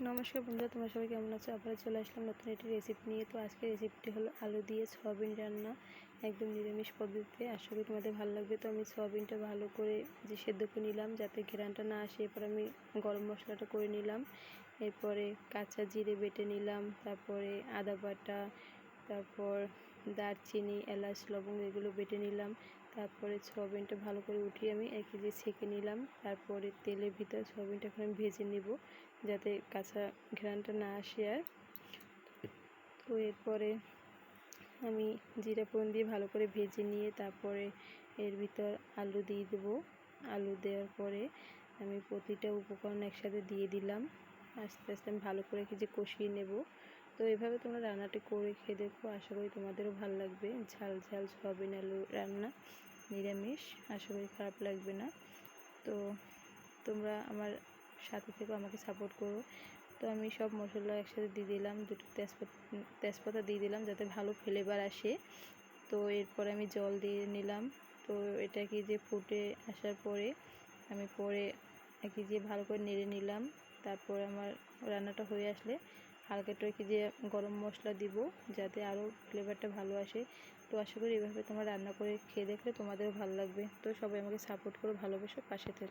নমস্কার বন্ধুরা, তোমরা সবাই কেমন আছো? আবার চলে আসলাম নতুন একটি রেসিপি নিয়ে। তো আজকে রেসিপিটি হলো আলু দিয়ে সয়াবিন রান্না। একদম নিরামিষ পদ্ধতিতে। আশা করি তোমাদের ভালো লাগবে। তো আমি সয়াবিনটা ভালো করে যে সেদ্ধ করে নিলাম, যাতে ঘেরানটা না আসে, এরপর আমি গরম মশলাটা করে নিলাম। এরপরে কাঁচা জিরে বেটে নিলাম, তারপরে আদা বাটা, তারপর দারচিনি, এলাচ, লবঙ্গ এগুলো বেটে নিলাম। তারপরে সয়াবিনটা ভালো করে উঠিয়ে আমি এক কেজি ছেঁকে নিলাম। তারপরে তেলের ভিতরে সয়াবিনটাকে আমি ভেজে নেব যাতে কাঁচা ঘ্রানটা না আসে আর। তো এরপরে আমি জিরা ফোড়ন দিয়ে ভালো করে ভেজে নিয়ে তারপরে এর ভিতর আলু দিয়ে দেবো। আলু দেওয়ার পরে আমি প্রতিটা উপকরণ একসাথে দিয়ে দিলাম। আস্তে আস্তে আমি ভালো করে যে কষিয়ে নেব। তো এভাবে তোমরা রান্নাটি করে খেয়ে দেখো। আশা করি তোমাদেরও ভালো লাগবে। ঝাল ঝাল সয়াবিন আলু রান্না নিরামিষ, আশা করি খারাপ লাগবে না। তো তোমরা আমার সাথে থেকে, আমাকে সাপোর্ট করো। তো আমি সব মশলা একসাথে দিয়ে দিলাম, দুটো তেজপাতা তেজপাতা দিয়ে দিলাম যাতে ভালো ফ্লেভার আসে। তো এরপরে আমি জল দিয়ে নিলাম। তো এটাকে যে ফুটে আসার পরে আমি পরে কি যে ভালো করে নেড়ে নিলাম, তারপর আমার রান্নাটা হয়ে আসলে হালকা একটু যে গরম মশলা দিব, যাতে আরও ফ্লেভারটা ভালো আসে। তো আশা করি এভাবে তোমরা রান্না করে খেয়ে দেখলে তোমাদেরও ভালো লাগবে। তো সবাই আমাকে সাপোর্ট করো, ভালোবেসো, পাশে থেকে।